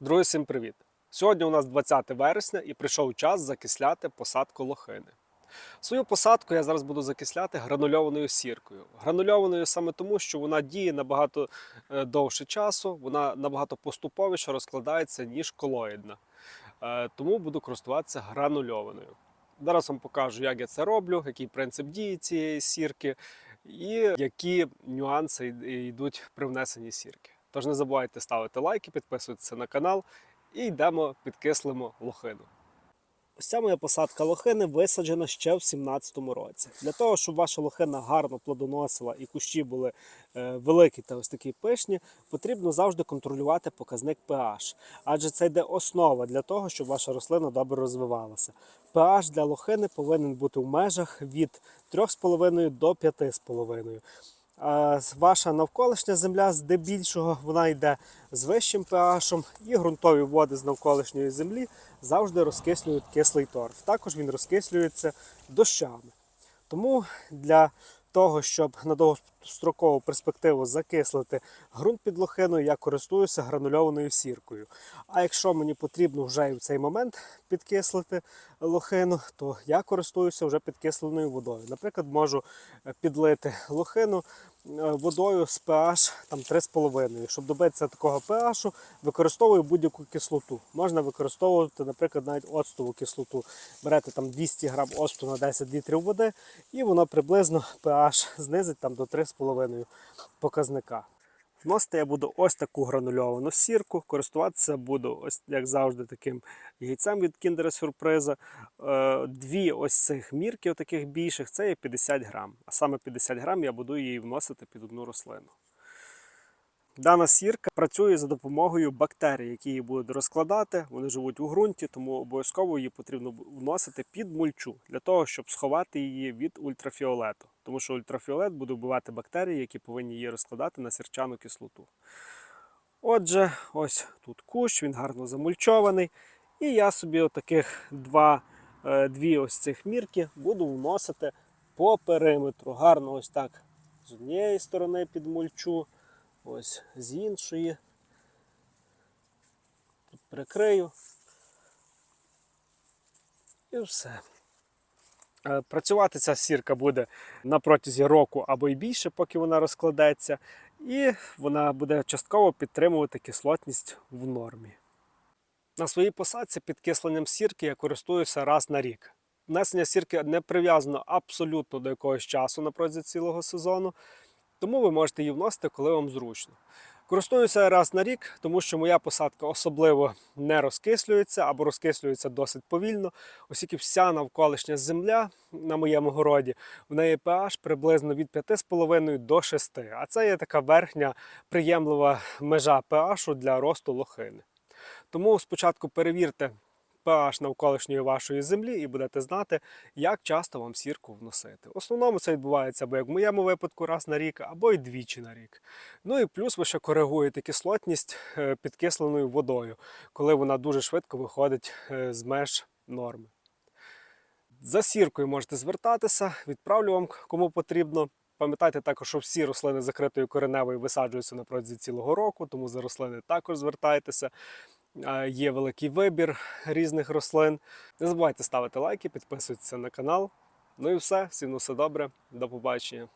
Друзі, всім привіт! Сьогодні у нас 20 вересня і прийшов час закисляти посадку лохини. Свою посадку я зараз буду закисляти гранульованою сіркою. Гранульованою саме тому, що вона діє набагато е, довше часу, вона набагато поступовіше розкладається, ніж колоїдна. Е, Тому буду користуватися гранульованою. Зараз вам покажу, як я це роблю, який принцип дії цієї сірки і які нюанси йдуть при внесенні сірки. Тож не забувайте ставити лайки, підписуватися на канал і йдемо підкислимо лохину. Ось ця моя посадка лохини висаджена ще в 17-му році. Для того, щоб ваша лохина гарно плодоносила і кущі були е, великі та ось такі пишні, потрібно завжди контролювати показник pH. Адже це йде основа для того, щоб ваша рослина добре розвивалася. pH для лохини повинен бути в межах від 3,5 до 5,5. Ваша навколишня земля здебільшого вона йде з вищим pH, і ґрунтові води з навколишньої землі завжди розкислюють кислий торф. Також він розкислюється дощами. Тому для того, щоб на довгострокову перспективу закислити ґрунт під лохиною, я користуюся гранульованою сіркою. А якщо мені потрібно вже в цей момент підкислити лохину, то я користуюся вже підкисленою водою. Наприклад, можу підлити лохину водою з pH там 3,5. Щоб добитися такого pH, використовую будь-яку кислоту. Можна використовувати, наприклад, навіть оцтову кислоту. Берете там 200 грам оцту на 10 літрів води, і воно приблизно pH знизить там до 3,5 показника. Вносити я буду ось таку гранульовану сірку. Користуватися буду ось як завжди таким яйцем від кіндера сюрприза. Дві ось цих мірки, таких більших, це є 50 грам. А саме 50 грам я буду її вносити під одну рослину. Дана сірка працює за допомогою бактерій, які її будуть розкладати. Вони живуть у ґрунті, тому обов'язково її потрібно вносити під мульчу для того, щоб сховати її від ультрафіолету. Тому що ультрафіолет буде вбивати бактерії, які повинні її розкладати на сірчану кислоту. Отже, ось тут кущ, він гарно замульчований. І я собі отаких два, е, дві ось цих мірки буду вносити по периметру. Гарно ось так з однієї сторони під мульчу, ось з іншої. Тут прикрию. І все. Е, Працювати ця сірка буде на протязі року або й більше, поки вона розкладеться, і вона буде частково підтримувати кислотність в нормі. На своїй посадці підкисленням сірки я користуюся раз на рік. Внесення сірки не прив'язано абсолютно до якогось часу на протязі цілого сезону, тому ви можете її вносити, коли вам зручно. Користуюся раз на рік, тому що моя посадка особливо не розкислюється або розкислюється досить повільно, оскільки вся навколишня земля на моєму городі в неї pH приблизно від 5,5 до 6. А це є така верхня приємлива межа pH для росту лохини. Тому спочатку перевірте pH навколишньої вашої землі і будете знати, як часто вам сірку вносити. В основному це відбувається або як в моєму випадку раз на рік, або й двічі на рік. Ну і плюс ви ще коригуєте кислотність е, підкисленою водою, коли вона дуже швидко виходить е, з меж норми. За сіркою можете звертатися, відправлю вам кому потрібно. Пам'ятайте також, що всі рослини закритою кореневою висаджуються на протязі цілого року, тому за рослини також звертайтеся. Є великий вибір різних рослин. Не забувайте ставити лайки, підписуйтесь на канал. Ну і все, всім на все добре, до побачення.